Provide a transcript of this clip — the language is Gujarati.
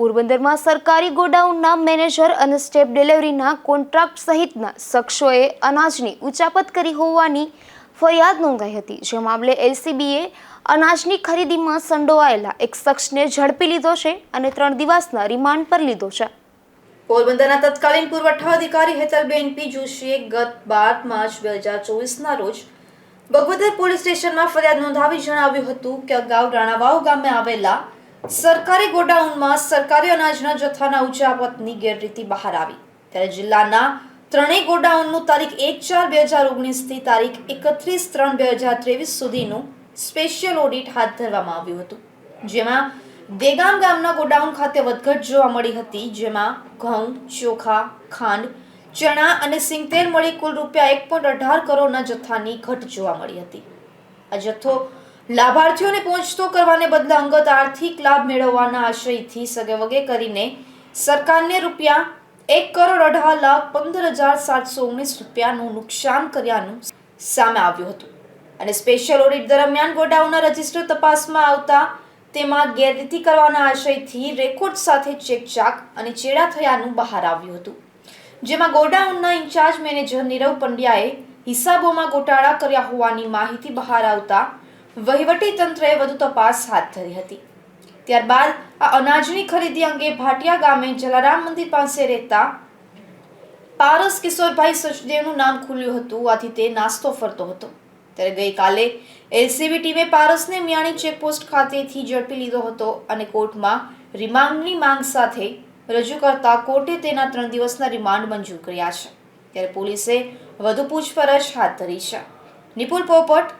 પોરબંદરમાં સરકારી ગોડાઉનના મેનેજર અને સ્ટેપ ડિલિવરીના કોન્ટ્રાક્ટ સહિતના શખ્સોએ અનાજની ઉચાપત કરી હોવાની ફરિયાદ નોંધાઈ હતી. જે મામલે એલસીબીએ અનાજની ખરીદીમાં સંડોવાયેલા એક શખ્સને ઝડપી લીધો છે અને ત્રણ દિવસના રિમાન્ડ પર લીધો છે. પોરબંદરના તત્કાલીન પુરવઠા અધિકારી હેતલબેન પી જોશીએ ગત બાર માર્ચ બે હજાર ચોવીસના રોજ બગવદર પોલીસ સ્ટેશનમાં ફરિયાદ નોંધાવી જણાવ્યું હતું કે અગાઉ રાણાવાવ ગામે આવેલા સરકારી ગોડાઉનમાં સરકારી અનાજના જથ્થાના ઉચાપતની ગેરરીતિ બહાર આવી. ત્યારે જિલ્લાના ત્રણેય ગોડાઉનનું તારીખ એક ચાર બે હજાર ઓગણીસથી તારીખ એકત્રીસ ત્રણ બે હજાર ત્રેવીસ સુધીનું સ્પેશિયલ ઓડિટ હાથ ધરવામાં આવ્યું હતું. જેમાં દેગામ ગામના ગોડાઉન ખાતે વધઘટ જોવા મળી હતી, જેમાં ઘઉં, ચોખા, ખાંડ, ચણા અને સિંગતેલ મળી કુલ રૂપિયા એક પોઈન્ટ અઢાર કરોડના જથ્થાની ઘટ જોવા મળી હતી. આ જથ્થો લાભાર્થીઓને પહોંચતો કરવાને બદલે અંગત આર્થિક લાભ મેળવવાના આશયથી સગેવગે કરીને સરકારને રૂપિયા એક કરોડ અઢાર લાખ પંદર હજાર સાતસો ઓગણીસ રૂપિયાનું નુકસાન કર્યાનું સામે આવ્યું હતું. અને સ્પેશિયલ ઓડિટ દરમિયાન ગોડાઉનના રજિસ્ટર તપાસમાં આવતા તેમાં ગેરરીતિ કરવાના આશયથી રેકોર્ડ સાથે ચેકચાક અને ચેડા થયાનું બહાર આવ્યું હતું. જેમાં ગોડાઉનના ઇન્ચાર્જ મેનેજર નીરવ પંડ્યાએ હિસાબોમાં ગોટાળા કર્યા હોવાની માહિતી બહાર આવતા વહીવટી તંત્રએ વધુ તપાસ હાથ ધરી હતી. ત્યારબાદ આ અનાજની ખરીદી અંગે ભાટિયા ગામે જલારામ મંદિર પાસે રહેતા પારસ કિશોરભાઈ સચદેવનું નામ ખુલ્યું હતું. આથી તે નાસ્તો ફરતો હતો. ત્યારે ગઈકાલે એલસીબી ટીમે પારસને મિયાણી ચેકપોસ્ટ ખાતેથી ઝડપી લીધો હતો અને કોર્ટમાં રિમાન્ડની માંગ સાથે રજૂ કરતા કોર્ટે તેના ત્રણ દિવસના રિમાન્ડ મંજૂર કર્યા છે. ત્યારે પોલીસે વધુ પૂછપરછ હાથ ધરી છે. નિપુલ પોપટ